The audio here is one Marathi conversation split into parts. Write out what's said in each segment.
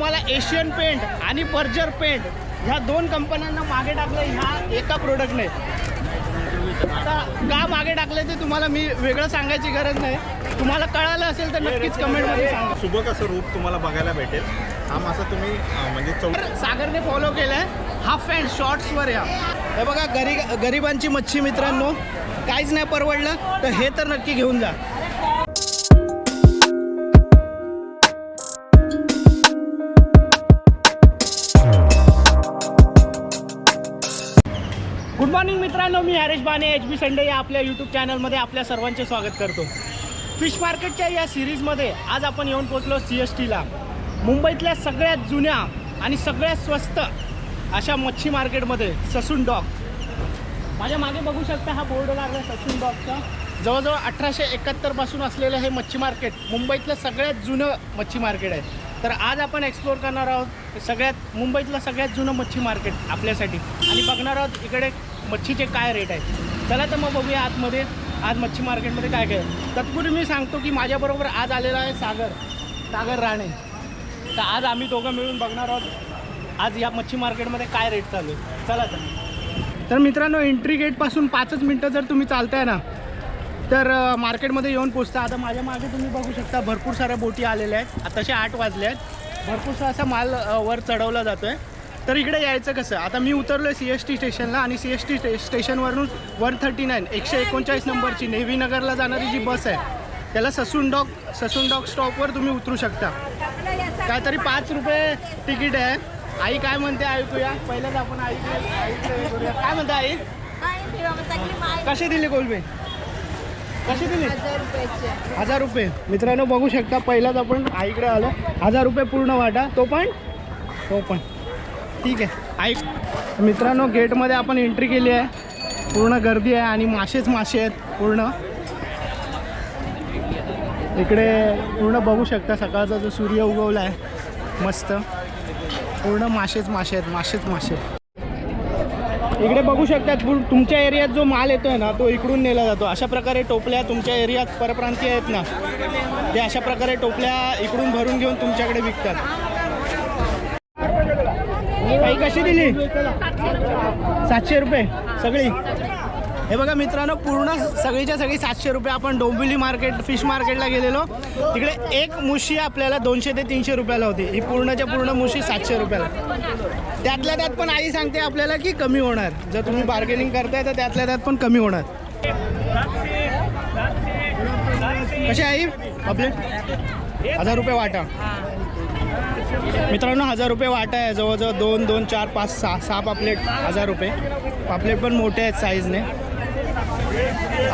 तुम्हाला एशियन पेंट आणि बर्जर पेंट ह्या दोन कंपन्यांना मागे टाकलं ह्या एका प्रोडक्टने आता का मागे टाकले ते तुम्हाला मी वेगळं सांगायची गरज नाही. तुम्हाला कळालं असेल तर नक्कीच कमेंटमध्ये सांगा. सुबक असं रूप तुम्हाला बघायला भेटेल. हा मासा तुम्ही म्हणजे तर सागरने फॉलो केलंय. हाफ अँड शॉर्ट्सवर या. हे बघा गरी गरिबांची मच्छी मित्रांनो. काहीच नाही परवडलं तर हे तर नक्की घेऊन जा. गुड मॉर्निंग मित्रांनो. मी हरेश बाने एच बी संडे या आपल्या यूट्यूब चॅनलमध्ये आपल्या सर्वांचे स्वागत करतो. फिश मार्केटच्या या सिरीजमध्ये आज आपण येऊन पोचलो सी एस टीला मुंबईतल्या सगळ्यात जुन्या आणि सगळ्यात स्वस्त अशा मच्छी मार्केटमध्ये ससून डॉग. माझ्या मागे बघू शकता हा बोर्ड लागला ससून डॉगचा. जवळजवळ अठराशे एकाहत्तरपासून असलेलं हे मच्छी मार्केट मुंबईतलं सगळ्यात जुनं मच्छी मार्केट आहे. तर आज आपण एक्सप्लोअर करणार आहोत सगळ्यात मुंबईतलं सगळ्यात जुनं मच्छी मार्केट आपल्यासाठी. आणि बघणार आहोत इकडे मच्छीचे काय रेट आहेत? चला तर मग बघूया आतमध्ये. आज मच्छी मार्केटमध्ये काय काय? तत्पूर्वी मी सांगतो की माझ्याबरोबर आज आलेला आहे सागर सागर राणे. तर आज आम्ही दोघं मिळून बघणार आहोत आज या मच्छी मार्केटमध्ये काय रेट चालू आहे. चला तर. तर मित्रांनो एंट्री गेटपासून पाचच मिनटं जर तुम्ही चालताय ना तर मार्केटमध्ये येऊन पोचता. आता माझ्या मागे तुम्ही बघू शकता भरपूर साऱ्या बोटी आलेल्या आहेत. आताशे आठ वाजले आहेत. भरपूरसा असा माल वर चढवला जातो आहे तर इकडे यायचं कसं? आता मी उतरलो आहे सी एस टी स्टेशनला आणि सी एस टी स्टेशनवरून वन थर्टी नाईन एकशे एकोणचाळीस नंबरची नेव्ही नगरला जाणारी जी बस आहे त्याला ससून डॉक ससून डॉक स्टॉपवर तुम्ही उतरू शकता. काहीतरी पाच रुपये तिकीट आहे. आई काय म्हणते ऐकूया? पहिल्याच आपण आई काय म्हणते आई? कशी दिली कोलबे? कशी दिली? हजार रुपये. मित्रांनो बघू शकता पहिलाच आपण आईकडे आलो. हजार रुपये पूर्ण वाटा. तो पण? तो पण. ठीक आहे. ऐक मित्रांनो गेटमध्ये आपण एंट्री केली आहे. पूर्ण गर्दी आहे आणि मासेच मासे आहेत पूर्ण. इकडे पूर्ण बघू शकता सकाळचा जो सूर्य उगवला आहे मस्त. पूर्ण मासेच मासे आहेत मासेच मासे. इकडे बघू शकता तुमच्या एरियात जो माल येतोय ना तो इकडून नेला जातो. अशा प्रकारे टोपल्या तुमच्या एरियात परप्रांतीय आहेत ना ते अशा प्रकारे टोपल्या इकडून भरून घेऊन तुमच्याकडे विकतात. काही कशी दिली? सातशे रुपये. सगळी. हे बघा मित्रांनो पूर्ण सगळीच्या सगळी सातशे रुपये आपण डोंबिवली मार्केट फिश मार्केटला गेलेलो. तिकडे एक मुशी आपल्याला दोनशे ते तीनशे रुपयाला होती. ही पूर्णच्या पूर्ण मुशी सातशे रुपयाला. त्यातल्या त्यात पण आई सांगते आपल्याला की कमी होणार. जर तुम्ही बार्गेनिंग करताय तर त्यातल्या त्यात पण कमी होणार. कसे आई? आपले? हजार रुपये वाटा. मित्रांनो हजार रुपये वाटा आहे. जवळजवळ दोन दोन चार पाच सहा सहा पापलेट हजार रुपये. पापलेट पण मोठे आहेत साईजने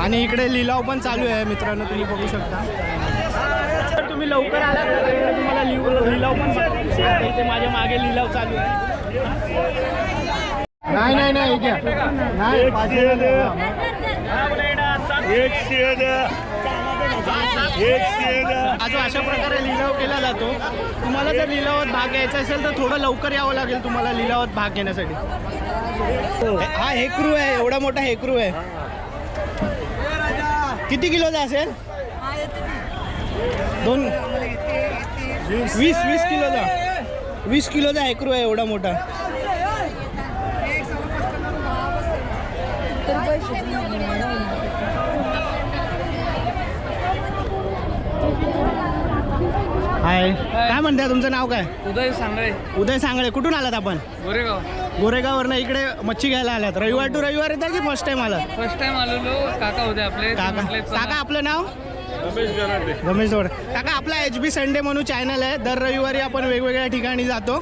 आणि इकडे लिलाव पण चालू आहे मित्रांनो तुम्ही बघू शकता. जर तुम्ही लवकर आला तर तुम्हाला लिव लिलाव पण इथे माझ्या मागे लिलाव चालू आहे. नाही नाही नाही घ्या. नाही द्या. अशा प्रकारे लिलाव केला जातो. तुम्हाला जर लिलावात भाग घ्यायचा असेल तर थोडं लवकर यावं लागेल तुम्हाला लिलावात भाग घेण्यासाठी. हा हेकरू आहे. एवढा मोठा हेकरू आहे. किती किलोचा असेल? दोन. वीस वीस किलोचा. वीस किलोचा हेकरू आहे एवढा मोठा. हाय. काय म्हणताय तुमचं नाव काय? उदय सांगळे. उदय सांगळे. कुठून आलात आपण? गोरेगाव. गोरेगाववरनं इकडे मच्छी घ्यायला आलात. रविवार टू रविवार येतात की फर्स्ट टाइम आलात? फर्स्ट टाइम आलेलो. काका होते आपले. काका. काका आपलं नाव? रमेश जोड. काका आपला एच बी संडे म्हणून चॅनल आहे. दर रविवारी आपण वेगवेगळ्या ठिकाणी जातो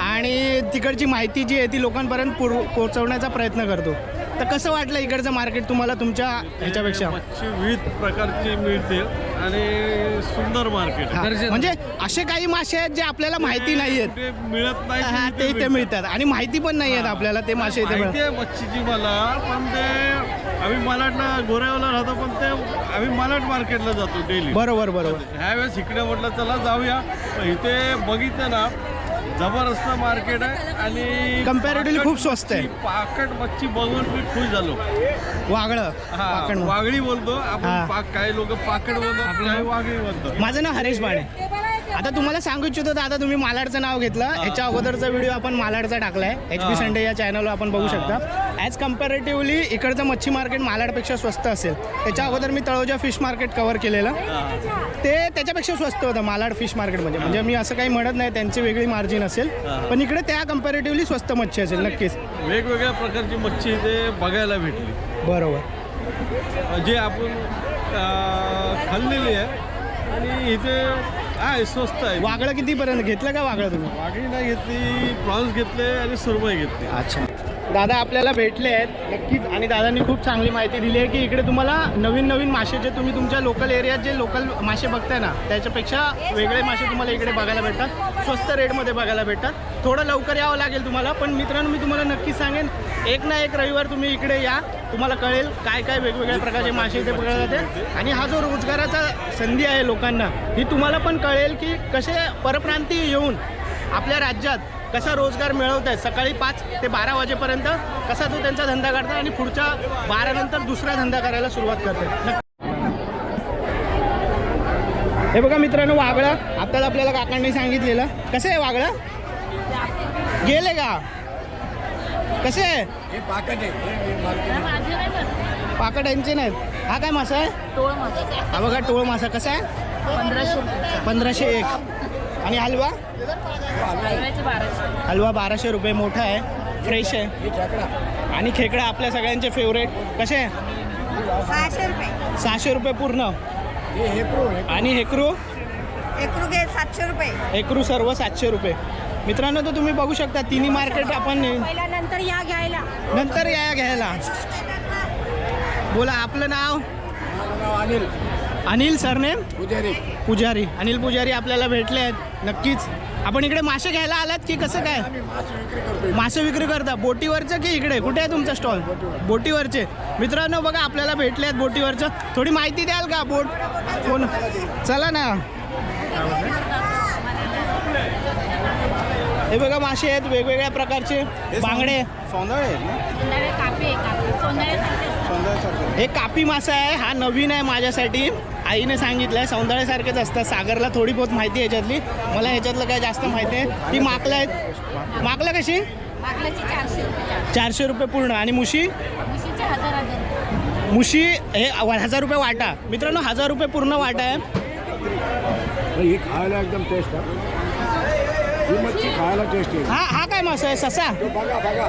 आणि तिकडची माहिती जी आहे ती लोकांपर्यंत पुर पोहोचवण्याचा प्रयत्न करतो. तर कसं वाटलं इकडचं मार्केट तुम्हाला तुमच्या ह्याच्यापेक्षा? विविध प्रकारची मिळतील आणि सुंदर मार्केट. म्हणजे असे काही मासे आहेत जे आपल्याला माहिती नाही आहेत ते मिळत नाही हा, ते इथे मिळतात. आणि माहिती पण नाही आहेत आपल्याला ते मासे इथे माहिती मिळतात. आहे मच्छीची मला पण ते आम्ही मालाडला गोरेगावला राहतो पण ते आम्ही मालाड मार्केटला जातो डेली. बरोबर बरोबर. ह्यावेळेस इकडे म्हटलं चला जाऊया. पण इथे बघितलं ना जबरदस्त मार्केट आहे आणि Comparatively पाकट खूप स्वस्त आहे. पाकट मच्छी बघून मी खुश झालो वागळं हा. वागळी बोलतो हा. आपण पाक काही लोक पाकड बोलतो काही वागळी बोलतो माझं नाव हरेश बाणे आता तुम्हाला सांगू इच्छितो दादा तुम्ही मालाडचं नाव घेतलं. ह्याच्या अगोदरचा व्हिडिओ आपण मालाडचा टाकलाय. H P. संडे या चॅनलवर आपण बघू शकता. ॲज कम्पॅरेटिव्हली इकडचं मच्छी मार्केट मालाडपेक्षा स्वस्त असेल. त्याच्या अगोदर मी तळोजा फिश मार्केट कव्हर केलेलं. ते त्याच्यापेक्षा स्वस्त होतं मालाड फिश मार्केट म्हणजे. म्हणजे मी असं काही म्हणत नाही त्यांची वेगळी मार्जिन असेल. पण इकडे त्या कम्पॅरेटिव्हली स्वस्त मच्छी असेल नक्कीच. वेगवेगळ्या प्रकारची मच्छी इथे बघायला भेटली. बरोबर. जे आपण खाल्लेली आहे. आणि इथे आहे स्वस्त आहे? वागळं कितीपर्यंत? घेतलं का वागळं तुम्ही? वाघी नाही घेतली प्रॉन्स घेतले आणि सुरमई घेतली. अच्छा. दादा आपल्याला भेटले आहेत. नक्कीच. आणि दादांनी खूप चांगली माहिती दिली आहे की इकडे तुम्हाला नवीन नवीन मासे जे तुम्ही तुमच्या लोकल एरियात जे लोकल मासे बघताय ना त्याच्यापेक्षा वेगळे मासे तुम्हाला इकडे बघायला भेटतात. स्वस्त रेटमध्ये बघायला भेटतात. थोडं लवकर यावं लागेल तुम्हाला पण मित्रांनो मी तुम्हाला नक्कीच सांगेन एक ना एक रविवार तुम्ही इकडे या. तुम्हाला कळेल काय काय वेगवेगळ्या प्रकारचे मासे इथे बघायला जाते. आणि हा जो रोजगाराचा संधी आहे लोकांना ही तुम्हाला पण कळेल की कसे परप्रांती येऊन आपल्या राज्यात कसा रोजगार मिळवत आहेत सकाळी पाच ते बारा वाजेपर्यंत कसा तो त्यांचा धंदा करतात आणि पुढच्या बारा नंतर दुसरा धंदा करायला सुरुवात करतात? हे बघा मित्रांनो वागळं. आत्ताच आपल्याला काकांनी सांगितलेलं. कसं आहे वागळं? गेले का? कसे आहे? पाकट यांचे नाहीत. हा काय मासा आहे? हा बघा टोळ मासा कसा आहे? पंधराशे पंधराशे एक. आणि हलवा? हलवा बाराशे रुपये मोठा आहे. फ्रेश आहे. आणि खेकडा आपल्या सगळ्यांचे फेवरेट कसे आहे? सहाशे रुपये. सहाशे रुपये पूर्ण. आणि हेकरू? सातशे रुपये. हेकरू सर्व सातशे रुपये. मित्रांनो तर तुम्ही बघू शकता तिन्ही मार्केट आपण पहिल्या नंतर या घ्यायला. नंतर या घ्यायला. बोला आपलं नाव अनिल. अनिल सरनेम? पुजारी. पुजारी अनिल पुजारी आपल्याला भेटले आहेत. नक्कीच. आपण इकडे मासे घ्यायला आलात की कसं काय? मासे विक्री करता. बोटीवरचं की इकडे? कुठे आहे तुमचा स्टॉल? बोटीवरचे. मित्रांनो बघा आपल्याला भेटले आहेत बोटीवरचं. थोडी माहिती द्याल का? बोट फोन चला ना. हे बघा मासे आहेत वेगवेगळ्या प्रकारचे बांगडे. सौंदळे आहेत ना? सौंदळ्यासारखं हे कापी मासा आहे हा नवीन आहे माझ्यासाठी. आईने सांगितलं आहे सौंदर्यासारखेच असतात. सागरला थोडी बहुत माहिती आहे याच्यातली. मला ह्याच्यातलं काय जास्त माहिती आहे. ती माकलं आहेत. माकलं कशी? चारशे रुपये पूर्ण. आणि मुशी? मुशी हे हजार रुपये वाटा. मित्रांनो हजार रुपये पूर्ण वाटा आहे. ही खायला एकदम टेस्ट आहे. ही मच्छी खायला टेस्ट आहे हा हा काय मासा आहे ससा? तो बघा बघा.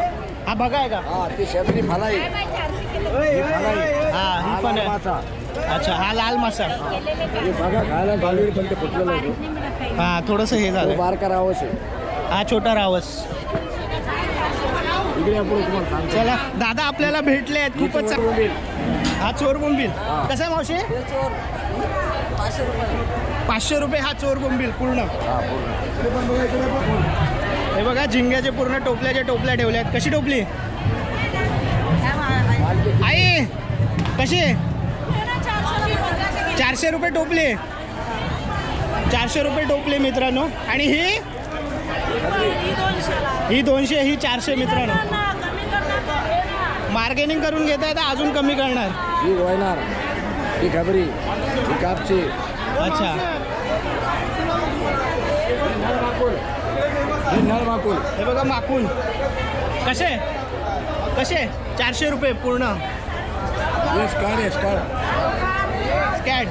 हा बघा आहे का? हा ती फलाई ही फलाई हा ही पण आहे. मासा. अच्छा हा लाल मासा. हे. बघा खायला घालून पण ते फुटलेलं होतं हा थोडंसं हे तो झालं बारका रावस आहे. हा छोटा रावस. इकडे आपण तुम्हाला सांगतो. चला दादा आपल्याला भेटले आहेत खूपच. हा चोर बोंबील कसा आहे मावशी? पाचशे रुपये. हा चोर बोंबील पूर्ण. हा पूर्ण हे बघा झिंग्याचे पूर्ण टोपल्याच्या टोपल्या ठेवल्या आहेत कशी टोपली? आई कशी? चारशे रुपये टोपले. चारशे रुपये टोपले मित्रांनो. आणि ही? ही दोनशे ही चारशे मित्रांनो. मार्गेनिंग करून घेता येतं अजून कमी करणार. ही खबरी ही कापची. अच्छा. ही नळ माकुल. हे बघा माकून कसे? कसे? चारशे रुपये पूर्ण. हे स्काड आहे स्काड स्कॅड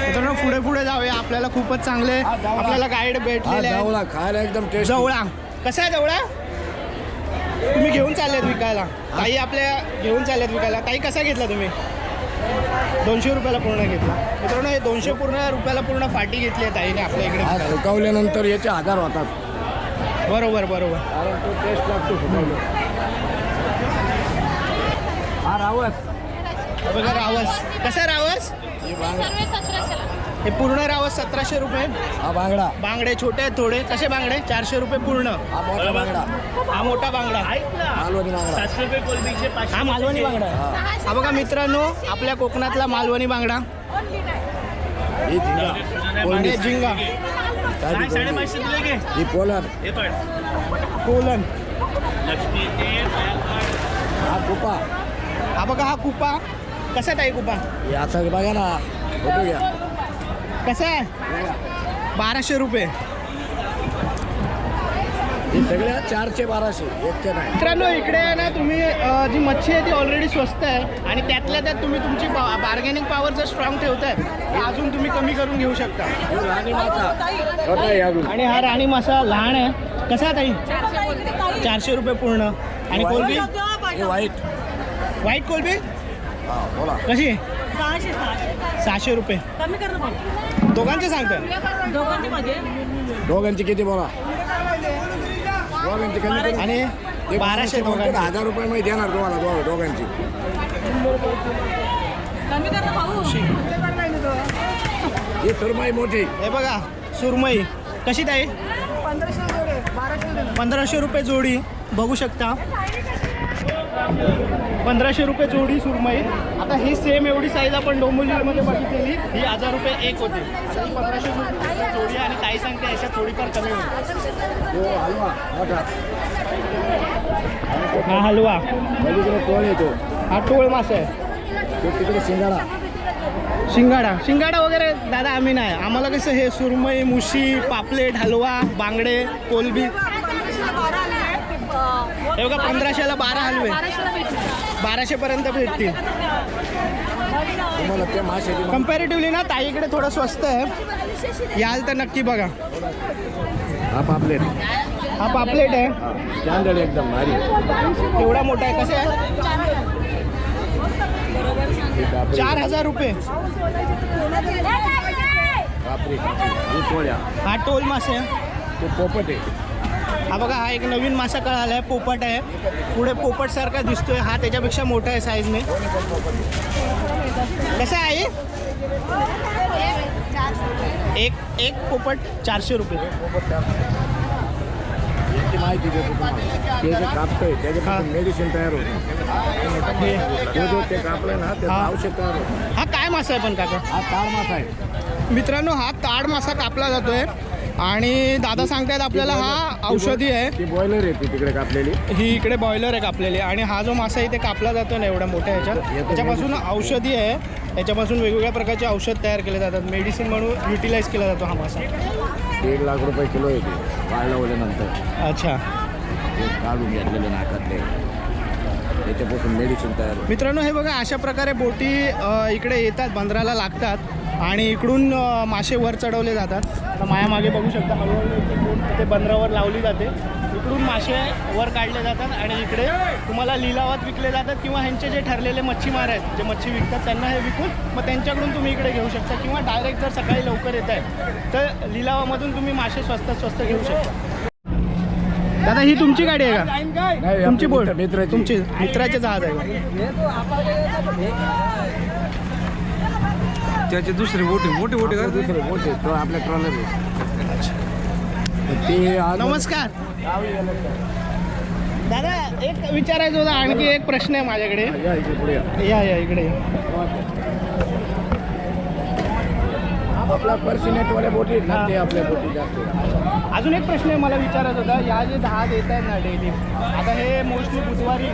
मित्रांनो पुढे पुढे जाऊया. आपल्याला खूपच चांगले हा, जावळा. आपल्याला गाईड भेटलेले आहेत. जावळा खायला एकदम टेस्ट जवळा. कसा आहे जवळा? तुम्ही घेऊन चाललेत विकायला. ताई आपल्या घेऊन चाललेत विकायला. ताई कसा घेतला तुम्ही? दोनशे रुपयाला पूर्ण घेतला. मित्रांनो हे दोनशे पूर्ण रुपयाला पूर्ण फाटी घेतली आहे ताईने आपल्या इकडे हा. सुकवल्यानंतर याचे आधार होतात बरोबर बरोबर. कारण तो टेस्ट लागतो सुकवलं हा रावस. बघा रावस. कसा आहे रावस? हे पूर्ण रावस सतराशे रुपये. हा बांगडा. बांगडे छोटे आहेत थोडे. कसे बांगडे? चारशे रुपये पूर्ण. हा मोठा बांगडा. हा मोठा बांगडा. मालवणी बांगडा. हा मालवणी बांगडा. आहे. हा बघा मित्रांनो आपल्या कोकणातला मालवणी बांगडा. ही झिंगा. कोलंबी. झिंगा. कोलंबी. ही कोलन. हा कुपा. हा बघा हा कुपा. कसा ताई कुपा? हे असं बघा ना फोटो घ्या कसं आहे? बाराशे रुपये. सगळ्या चारशे बाराशे एकशे नाही. मित्रांनो इकडे आहे ना तुम्ही अ, जी मच्छी आहे ती ऑलरेडी स्वस्त आहे आणि त्यातल्या त्यात तुम्ही तुमची बार्गेनिंग पॉवर जर स्ट्रॉंग ठेवताय तर अजून तुम्ही कमी करून घेऊ शकता. हे राणी मासा छोटा आहे अजून. आणि हा राणी मासा लहान आहे. कसा आहे ताई? चारशे रुपये पूर्ण. आणि कोलबी? हे व्हाईट व्हाईट कोलबी? हा बोला. कशी? सहाशे सहाशे. सहाशे रुपये. कमी कर ना मग दोघांचे सांगताय दोघांचे मध्ये दोघांची किती बोला? दोघांची कमी करून. आणि ते बाराशे दोघांचे. हजार रुपये मध्ये देणार तुम्हाला दोघं दोघांची. कमी कर ना भाऊ. ही सुरमई मोठी. हे बघा सुरमई. कशी ताई? पंधराशे रुपये जोडी. बघू शकता. पंधराशे रुपये जोडी सुरमई आता ही सेम एवढी साईज आपण डोंबिवलीमध्ये बघितलेली. ही हजार रुपये एक होती. आता ही पंधराशे रुपये जोडी आणि काही सांगते याच्यात थोडीफार कमी होईल. हा हलवा. पलीकडे येतो हा टोळ मासा आहे. तिकडे शिंगाडा शिंगाडा. शिंगाडा वगैरे दादा आम्ही नाही. आम्हाला कसं हे सुरमई मुशी पापलेट हलवा बांगडे कोलबी हे बघा पंधराशेला बारा हलवे. बाराशे पर्यंत भेटतील. कम्पॅरेटिव्हली ना ताईकडे थोडं स्वस्त आहे. याल तर नक्की बघा. हा पापलेट. हा पापलेट आहे. एकदम भारी. एवढा मोठा आहे कसे आहे? चार हजार रुपये. ही हा टोल मासे. पोपट आहे. हा बघा हा एक नवीन मासा कळाला आहे पोपट आहे. पुढे पोपट सारखा दिसतोय हा त्याच्यापेक्षा मोठा आहे साईजने कसं आहे एक एक पोपट चारशे रुपये. माहिती कापतंय हा. त्याच्यापासून मेडिसिन तयार होते हे. ते कापलं ना हा. औषध तयार होतं हा काय मासा आहे पण काका. हा ताळ मासा आहे. मित्रांनो हा ताड मासा कापला जातोय. आणि दादा सांगतायत आपल्याला हा औषधी आहे. ती बॉयलर आहे ती तिकडे कापलेली. ही इकडे बॉयलर आहे कापलेली आणि हा जो मासा इथे कापला जातो ना एवढ्या मोठ्या ह्याच्यात. याच्यापासून औषधी आहे. याच्यापासून वेगवेगळ्या प्रकारचे औषध तयार केले जातात. मेडिसिन म्हणून युटिलाइज केला जातो हा मासा. दीड लाख रुपये किलो येते वाढवल्यानंतर अच्छा. ते काढून घेतलेले नाकातले. त्याच्यापासून मेडिसिन तयार होते. मित्रांनो हे बघा अशा प्रकारे बोटी अ, इकडे येतात बंदराला लागतात. आणि इकडून मासे वर चढवले जातात. तर माया मागे बघू शकता हळूहळू ते बंदरावर लावली जाते. इकडून मासे वर काढले जातात आणि इकडे तुम्हाला लिलावात विकले जातात किंवा ह्यांचे जे ठरलेले मच्छीमार आहेत जे मच्छी विकतात त्यांना हे विकून मग त्यांच्याकडून तुम्ही इकडे घेऊ शकता किंवा डायरेक्ट जर सकाळी लवकर येत आहे तर लिलावामधून तुम्ही मासे स्वस्त स्वस्त घेऊ शकता. दादा ही तुमची गाडी आहे का? नाही, तुमची बोट. मित्र- मित्राची. तुमची मित्राचे जहाज आहे. त्याचे दुसरे मोठे मोठे मोठे करते दुसरे मोठे तो आपल्या ट्रॉलर आहे. ते नमस्कार. दादा एक विचारायचं होतं आणखी एक प्रश्न आहे माझ्याकडे. या या. या या इकडे. आपला पर्सिनेटवाल्या बोटी आहेत ना ते आपल्या बोटी जास्त. अजून एक प्रश्न आहे मला विचारायचा होता या जे जहाज येत आहेत ना डेली आता हे मोस्टली बुधवारी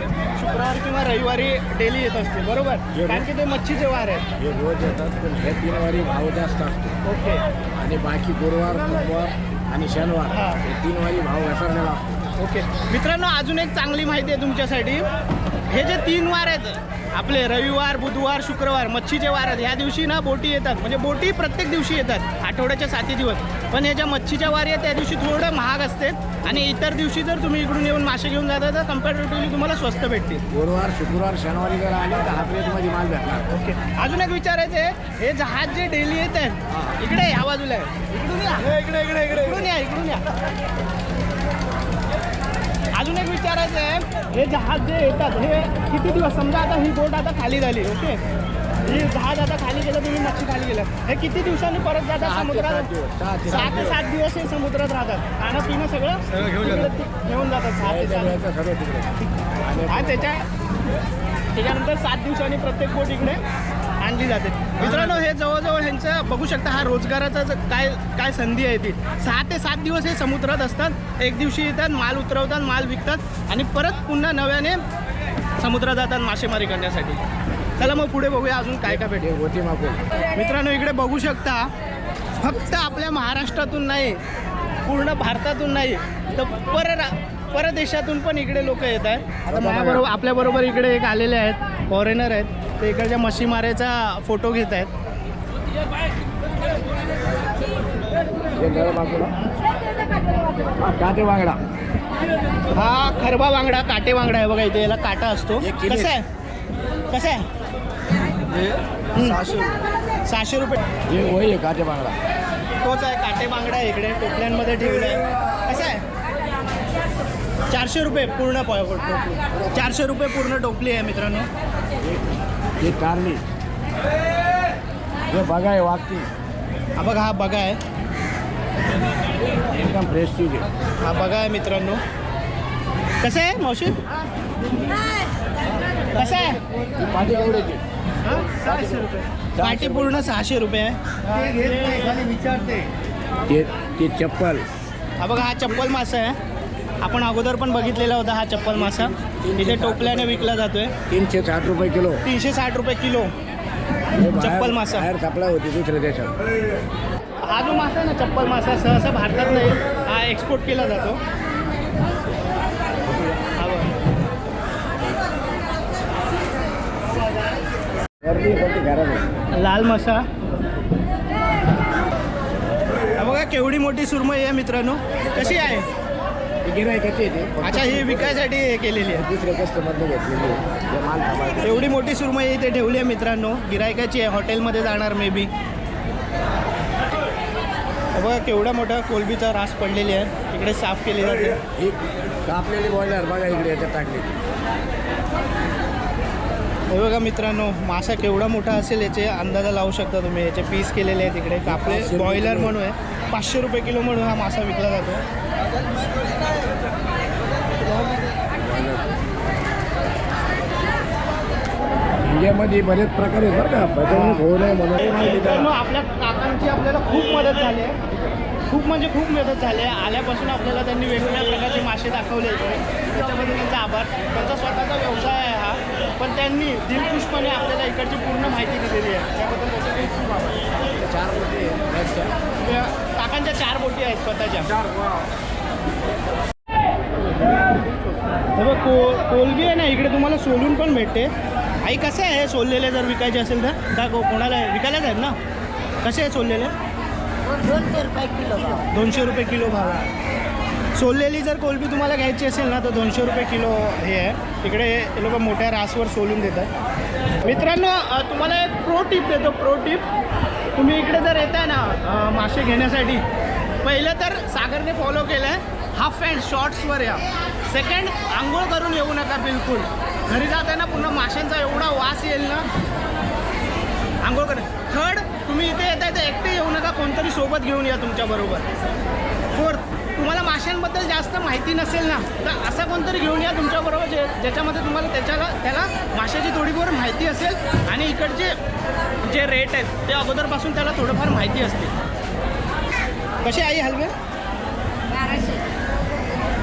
शुक्रवार किंवा रविवारी डेली येत असते बरोबर? कारण की ते मच्छीचे वार आहेत. हे रोज येतात पण ह्या तीन वारी भाव जास्त असतो. ओके. आणि बाकी गुरुवार बुधवार आणि शनिवार हा. हे तीन वारी भाव घसरलेला असतो. ओके. मित्रांनो अजून एक चांगली माहिती आहे तुमच्यासाठी. हे जे तीन वार आहेत आपले रविवार बुधवार शुक्रवार मच्छीचे वार आहेत. ह्या दिवशी ना बोटी येतात. म्हणजे बोटी प्रत्येक दिवशी येतात आठवड्याच्या साती दिवस. पण हे ज्या मच्छीच्या वारी आहेत त्या दिवशी थोडं महाग असते. आणि इतर दिवशी जर तुम्ही इकडून येऊन मासे घेऊन जाता तर कम्पॅरेटिव्हली तुम्हाला स्वस्त भेटतील. गुरुवार शुक्रवार शनिवारी जर आले तर हाफ रेटमध्ये माल भेटणार. ओके. अजून एक विचारायचं आहे हे जहाज जे डेली येत आहे इकडे ह्या बाजूला. आहे इकडून या. इकडे इकडे इकडे. इकडून या इकडून या. विचारायचं आहे. हे जहाज जे येतात हे किती दिवस? समजा आता ही बोट आता खाली झाली ओके? ही जहाज आता खाली गेलं तुम्ही मच्छी खाली गेलं. हे किती दिवसांनी परत जातात? समुद्रात? सहा ते सात दिवस. हे समुद्रात राहतात. खाणं पिणं सगळं घेऊन जातात. सहा ते सात आणि त्याच्या त्याच्यानंतर सात दिवसांनी प्रत्येक बोट इकडे आणली जाते. मित्रांनो हे जवळजवळ ह्यांचं बघू शकता हा रोजगाराचा काय काय संधी आहे ती. सहा ते सात दिवस हे समुद्रात असतात. एक दिवशी येतात माल उतरवतात माल विकतात आणि परत पुन्हा नव्याने समुद्रात जातात मासेमारी करण्यासाठी. चला मग पुढे बघूया अजून काय काय भेटेल. होती मागून मित्रांनो इकडे बघू शकता फक्त आपल्या महाराष्ट्रातून नाही पूर्ण भारतातून नाही तर पर परदेशातून पण इकडे लोक येत आहेत. आता माझ्याबरोबर आपल्याबरोबर इकडे एक आलेले आहेत फॉरेनर आहेत. ते इकडच्या मच्छीमाराचा फोटो घेत आहेत. काटे वांगडा. हा खरबा बांगडा काटे बांगडा आहे बघा इथे. याला काटा असतो. कसं आहे? कसं आहे. सहाशे रुपये. काटे वांगडा. तोच आहे काटे बांगडा इकडे. टोपल्यांमध्ये ठेवलं आहे कसं आहे? चारशे रुपये पूर्ण प- टोपली. चारशे रुपये पूर्ण टोपली आहे मित्रांनो. हे कारली. हे बघा आहे वागती हा बघा हा बघा आहे. एकदम फ्रेश चीज आहे. हा बघा आहे मित्रांनो. कसं आहे मावशी? कसं आहे? पाठी केवढ्याची सहाशे रुपये. पाटी पूर्ण सहाशे रुपये आहे. ते ते चप्पल. हा बघा हा चप्पल मासा आहे. आपण अगोदर पण बघितलेला होता हा चप्पल मासा. इथे टोपल्याने विकला जातोय. तीनशे साठ रुपये किलो. तीनशे साठ रुपये किलो. चप्पल मासा. बाहेर सापळा होती दुसऱ्या देशात. हा जो मासा आहे ना चप्पल मासा सहसा भारतात नाही हा एक्सपोर्ट केला जातो. लाल मासा. बघा केवढी मोठी सुरमई आहे मित्रांनो. कशी आहे? आहे ते अच्छा ही विकायसाठी हे केलेली आहे. दुसऱ्या कस्टमरने घेतलेली आहे. माल एवढी मोठी सुरमई इथे ठेवली आहे मित्रांनो. गिरायकाची आहे हॉटेलमध्ये जाणार मे बी बघा केवढा मोठा कोलबीचा रास पडलेली आहे. इकडे साफ केली जाते ही कापलेली बॉयलर बघा इकडे याच्यात टाकली. हे बघा मित्रांनो मासा केवढा मोठा असेल याचे अंदाजा लावू शकता तुम्ही. याचे पीस केलेले आहेत इकडे कापले. बॉयलर. म्हणून आहे. पाचशे रुपये किलो म्हणून हा मासा विकला जातो. इंडियामध्ये बरेच प्रकार आहेत बरं का. फसवणूक होऊ नये म्हणून. आपल्या काकांची आपल्याला खूप मदत झाली आहे. खूप म्हणजे खूप मदत झाली आहे. आल्यापासून आपल्याला त्यांनी वेगवेगळ्या प्रकारचे मासे दाखवले त्याच्याबद्दल त्यांचा आभार. त्यांचा स्वतःचा व्यवसाय आहे हा. पण त्यांनी दिलखुशपणे आपल्याला इकडची पूर्ण माहिती दिलेली आहे. त्याबद्दल त्याचे काही खूप आभार. चार मोठे आहेत. त्या काकांच्या चार बोटी आहेत स्वतःच्या. को कोलबी आहे ना इकडे तुम्हाला सोलून पण भेटते. आई कसं आहे सोललेले जर विकायचे असेल तर? का को- कोणाला विकायलाच आहेत ना? कसे आहे सोललेले? दोनशे रुपये किलो दोनशे रुपये किलो भाव. आहे सोललेली जर कोलबी तुम्हाला घ्यायची असेल ना तर दोनशे रुपये किलो हे आहे. इकडे हे लोक मोठ्या रासवर सोलून देतात. मित्रांनो अ, तुम्हाला एक प्रो टिप देतो. प्रो टिप तुम्ही इकडे जर येताय ना अ, मासे घेण्यासाठी पहिलं तर सागरने फॉलो केलं आहे हाफ पॅन्ट शॉर्ट्सवर या. सेकंड आंघोळ करून येऊ नका बिलकुल. घरी जाताना पुन्हा माशांचा एवढा वास येईल ना. आंघोळ कर थर्ड तुम्ही इथे येताय तर एकटे येऊ नका कोणतरी सोबत घेऊन या तुमच्याबरोबर फोर्थ तुम्हाला माशांबद्दल जास्त माहिती नसेल ना तर असा कोणतरी घेऊन या तुमच्याबरोबर जे ज्याच्यामध्ये तुम्हाला त्याच्याला त्याला माशाची थोडीफार माहिती असेल आणि इकडचे जे रेट आहेत ते अगोदरपासून त्याला थोडंफार माहिती असते कसे आई हलवे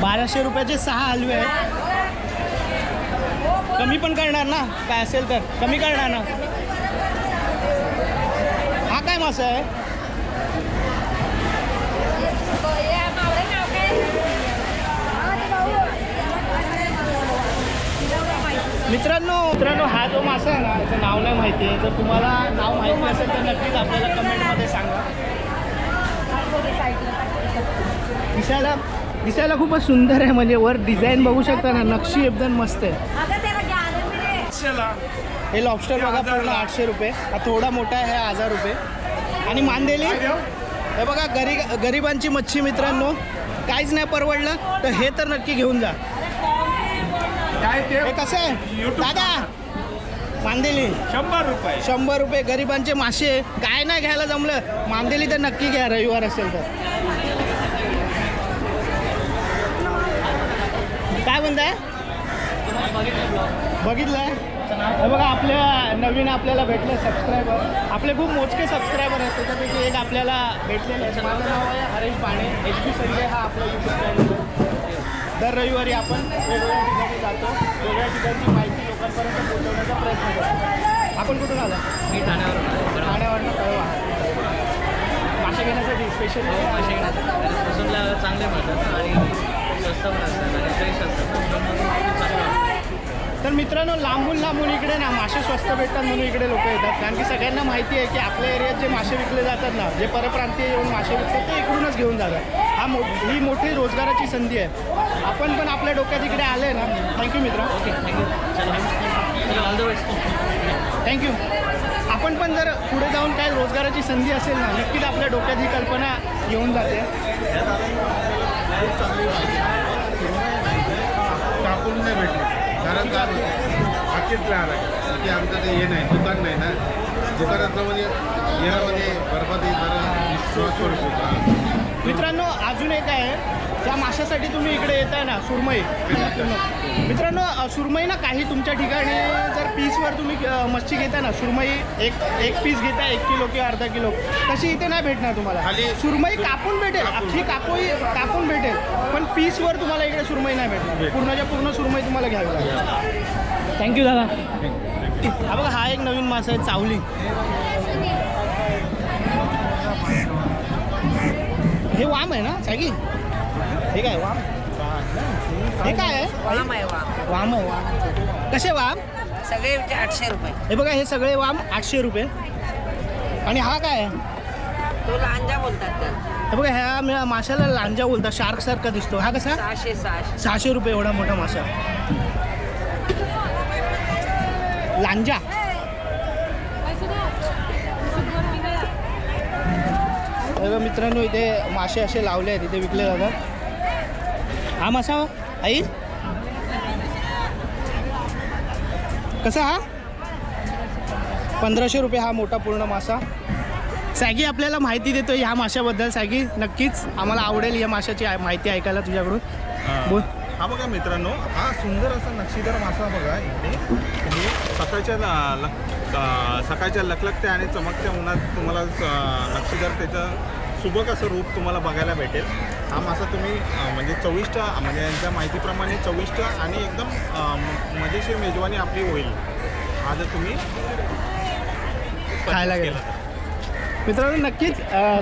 बाराशे रुपयाचे सहा हलवे आहेत. कमी पण करणार ना? काय असेल तर. कमी करणार ना? हा काय मासा आहे? मित्रांनो मित्रांनो हा जो मासा आहे ना याचं नाव नाही माहिती आहे. जर तुम्हाला नाव माहिती असेल तर नक्कीच आपल्याला कमेंटमध्ये सांगा. दिसायला दिसायला खूपच सुंदर आहे. म्हणजे वर डिझाईन बघू शकता ना नक्षी एकदम मस्त आहे. हे लॉबस्टर बघा पूर्ण आठशे रुपये. हा थोडा मोठा आहे हा हजार रुपये. आणि मांदेली? हे बघा गरी गरिबांची मच्छी मित्रांनो. काहीच नाही परवडलं तर हे तर नक्की घेऊन जा. हे कसं आहे? दादा मांदेली. शंभर रुपये. शंभर रुपये गरिबांचे मासे. काय नाही घ्यायला जमलं. मांदेली तर नक्की घ्या रविवार असेल तर. काय म्हणताय? बघितलंय? हे बघा आपल्या नवीन आपल्याला भेटले सबस्क्रायबर आपले खूप मोजके सबस्क्रायबर आहेत. त्याच्यापैकी एक आपल्याला भेटलेले आहे माझं नाव आहे हरेश पाणे. एच पी संजय हा आपला यूट्यूब चॅनल आहे. दर रविवारी आपण वेगवेगळ्या ठिकाणी जातो. वेगवेगळ्या ठिकाणची माहिती लोकांपर्यंत पोहोचवण्याचा प्रयत्न करतो. आपण कुठून आला मी ठाण्यावर ठाण्यावरनं कळवा मासे घेण्यासाठी स्पेशल मासे घेण्यासाठी. चांगले मिळतात आणि स्वस्त पण असतात आणि फ्रेश असतात ना म्हणून मग चांगलं वाटतं. तर मित्रांनो लांबून लांबून इकडे ना मासे स्वस्त भेटतात म्हणून इकडे लोक येतात. कारण की सगळ्यांना माहिती आहे की आपल्या एरियात जे मासे विकले जातात ना जे परप्रांतीय येऊन मासे विकतात ते इकडूनच घेऊन जातात. हा मो ही मोठी रोजगाराची संधी आहे. आपण पण आपल्या डोक्यात इकडे आले ना. थँक्यू मित्र. ओके थँक्यू थँक्यू आपण पण जर पुढे जाऊन काय रोजगाराची संधी असेल ना नक्कीच आपल्या डोक्यात ही कल्पना येऊन जाते खूप चांगली माहिती आहे. सुरुवात नाही आहे. कापून नाही भेटले कारण काय पाकिट तयार आहे. की आमचं ते हे नाही दुकान नाही ना. दुकानातलं म्हणजे येण्यामध्ये बरबादी जरा शकतो मित्रांनो अजून एक आहे. त्या माशासाठी तुम्ही इकडे येत आहे ना सुरमई. मित्रांनो सुरमई ना काही तुमच्या ठिकाणी जर पीसवर तुम्ही मच्छी घेता ना सुरमई एक एक पीस घेता एक किलो किंवा अर्धा किलो. तशी इथे नाही भेटणार तुम्हाला. सुरमई कापून भेटेल. अख्खी कापोई कापून भेटेल. पण पीसवर तुम्हाला इकडे सुरमई नाही भेटणार. पूर्णच्या पूर्ण सुरमई तुम्हाला घ्यावी लागेल. थँक्यू दादा. हा बघा हा एक नवीन मासा आहे चावली. हे वाम आहे ना सागी हे काय वाम? हे काय आहे? वाम आहे वाम. वाम आहे वाम. कसे वाम? सगळे आठशे रुपये. हे बघा हे सगळे वाम आठशे रुपये. आणि हा काय आहे? तो लांजा बोलतात हे बघा ह्या माशाला लांजा बोलतात शार्क सारखा दिसतो. हा कसा? सहाशे सहाशे. सहाशे रुपये एवढा मोठा मासा लांजा. बघा मित्रांनो इथे मासे असे लावले आहेत इथे विकले जातात. हा मासा आई? कसा हा? पंधराशे रुपये हा मोठा पूर्ण मासा. सॅगी आपल्याला माहिती देतो ह्या माशाबद्दल. सॅगी नक्कीच आम्हाला आवडेल या माशाची माहिती ऐकायला तुझ्याकडून. बोल. हा बघा मित्रांनो हा सुंदर असा नक्षीदार मासा बघा इथे. हे सकाळच्या ला- लक- सकाळच्या लखलखत्या आणि चमकत्या उन्हात तुम्हाला नक्षीदार त्याचं सुबक असं रूप तुम्हाला बघायला भेटेल. हा मासा तुम्ही म्हणजे चविष्ट म्हणजे यांच्या माहितीप्रमाणे चविष्ट आणि एकदम मजेशीर मेजवानी आपली होईल. हा जर तुम्ही खायला गेला. मित्रांनो नक्कीच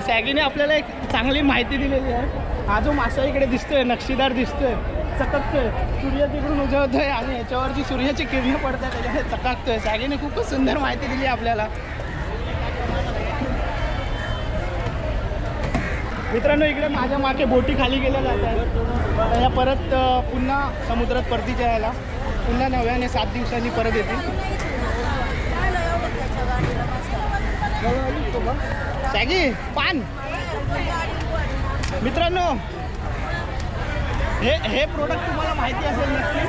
सॅगीने आपल्याला एक चांगली माहिती दिलेली आहे. हा जो मासा इकडे दिसतोय नक्षीदार दिसतोय. चककतोय. सूर्य तिकडून आहे आणि याच्यावरची सूर्याची किरणं पडतात त्याच्याने चकाकतोय. सॅगीने खूपच सुंदर माहिती दिली आपल्याला. मित्रांनो इकडे माझ्या मागे बोटी खाली गेल्या जात आहेत आता ह्या परत पुन्हा समुद्रात परतीच्या यायला. पुन्हा नव्याने सात दिवसांनी परत येतील. सॅगी पान. मित्रांनो हे हे प्रोडक्ट तुम्हाला माहिती असेल नक्की.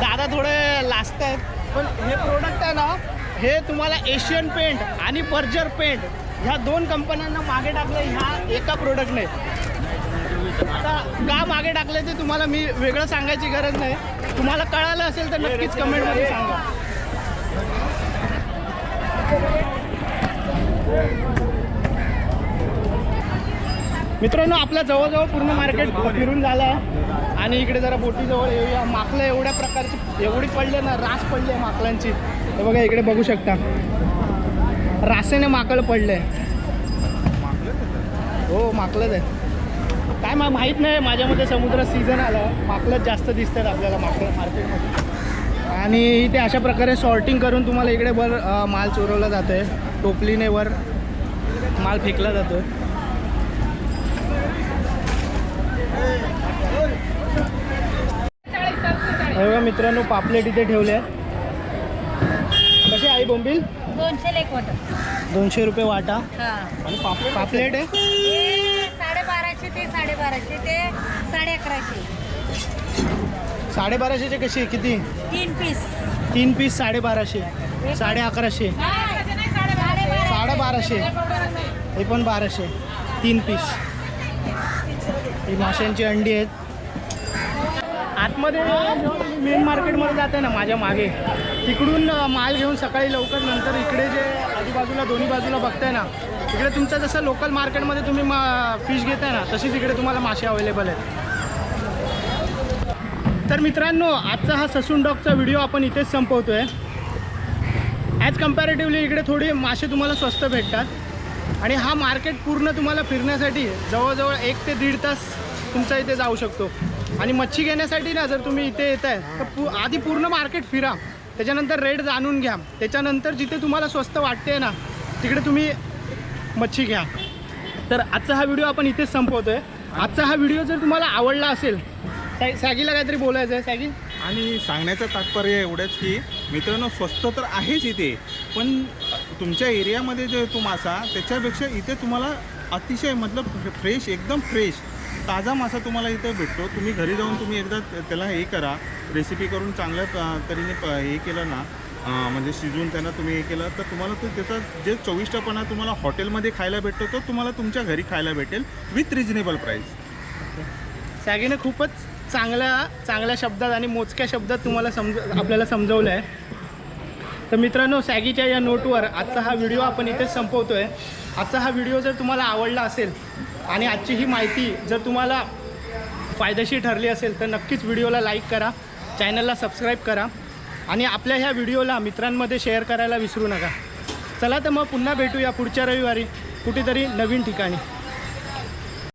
दादा थोडे लास्ट आहेत पण हे प्रोडक्ट आहे ना हे तुम्हाला एशियन पेंट आणि पर्जर पेंट ह्या दोन कंपन्यांना मागे टाकलं ह्या एका प्रोडक्टने आता का मागे टाकले ते तुम्हाला मी वेगळं सांगायची गरज नाही. तुम्हाला कळालं असेल तर नक्कीच कमेंटमध्ये सांगा. मित्रांनो आपला जवळजवळ पूर्ण मार्केट फिरून झालं आहे. आणि इकडे जरा बोटीजवळ येऊया. माकलं एवढ्या प्रकारची एवढी पडले ना रास पडली आहे माकलांची. तर बघा इकडे बघू शकता. रासेने माकळ पडले हो माकलंच आहे. काय मा माहीत नाही माझ्यामध्ये समुद्र सीझन आलं माकलंच जास्त दिसतात आपल्याला माकलं मार्केटमध्ये आणि इथे अशा प्रकारे सॉर्टिंग करून तुम्हाला इकडे वर माल चोरवला जातो आहे टोपलीने वर माल फेकला जातो आहे हे बघा मित्रांनो पापलेट इथे ठेवले कसे आई बोंबील? दोनशे एक दोनशे रुपये वाटा. हा. आणि पापलेट पापलेट आहे? साडेबाराशे ते साडेबाराशे ते साडे अकराशे साडेबाराशेचे कसे किती? तीन पीस. तीन पीस साडेबाराशे. साडे अकराशे साडेबाराशे. हे पण बाराशे. तीन पीस. ही माशांची अंडी आहेत. आतमध्ये मेन मार्केटमध्ये जाते ना माझ्या मागे तिकडून माल घेऊन सकाळी लवकर नंतर इकडे जे आजूबाजूला दोन्ही बाजूला बघताय ना इकडे तुमचं जसं लोकल मार्केटमध्ये तुम्ही मा फिश घेताय ना तशीच इकडे तुम्हाला मासे अवेलेबल आहेत. तर मित्रांनो आजचा हा ससून डॉगचा व्हिडिओ आपण इथेच संपवतो आहे ॲज कम्पॅरेटिव्हली इकडे थोडे मासे तुम्हाला स्वस्त भेटतात. आणि हा मार्केट पूर्ण तुम्हाला फिरण्यासाठी जवळजवळ एक ते दीड तास तुमचा इथे जाऊ शकतो. आणि मच्छी घेण्यासाठी ना जर तुम्ही इथे येत आहे तर पू आधी पूर्ण मार्केट फिरा. त्याच्यानंतर रेट जाणून घ्या. त्याच्यानंतर जिथे तुम्हाला स्वस्त वाटते ना तिकडे तुम्ही मच्छी घ्या. तर आजचा हा व्हिडिओ आपण इथेच संपवतोय. आजचा हा व्हिडिओ जर तुम्हाला आवडला असेल सॅ- सॅगीला काहीतरी बोलायचं आहे सॅगी? आणि सांगण्याचं तात्पर्य एवढंच की मित्रांनो स्वस्त तर आहेच इथे. पण तुमच्या एरियामध्ये जो तो मासा त्याच्यापेक्षा इथे तुम्हाला अतिशय मतलब फ्रेश एकदम फ्रेश ताजा मासा तुम्हाला इथं भेटतो. तुम्ही घरी जाऊन तुम्ही एकदा त्याला हे करा. रेसिपी करून चांगल्या तऱ्हेने प- हे केलं ना म्हणजे शिजवून त्यांना तुम्ही हे केलं तर तुम्हाला तो त्याचा जे चविष्टपणा तुम्हाला हॉटेलमध्ये खायला भेटतो तो तुम्हाला तुमच्या घरी खायला भेटेल विथ रिजनेबल प्राईस सॅगीने खूपच चांगल्या चांगल्या शब्दात आणि मोजक्या शब्दात तुम्हाला समज आपल्याला समजवलं आहे तर मित्रांनो सॅगीच्या या नोटवर आजचा हा व्हिडिओ आपण इथेच संपवतो आहे आजचा हा व्हिडिओ जर तुम्हाला आवडला असेल आणि आजची ही माहिती जर तुम्हाला फायदेशीर ठरली असेल तर नक्कीच व्हिडिओला लाईक करा चॅनलला सबस्क्राईब करा आणि आपल्या ह्या व्हिडिओला मित्रांमध्ये शेअर करायला विसरू नका. चला तर मग पुन्हा भेटूया पुढच्या रविवारी कुठेतरी नवीन ठिकाणी.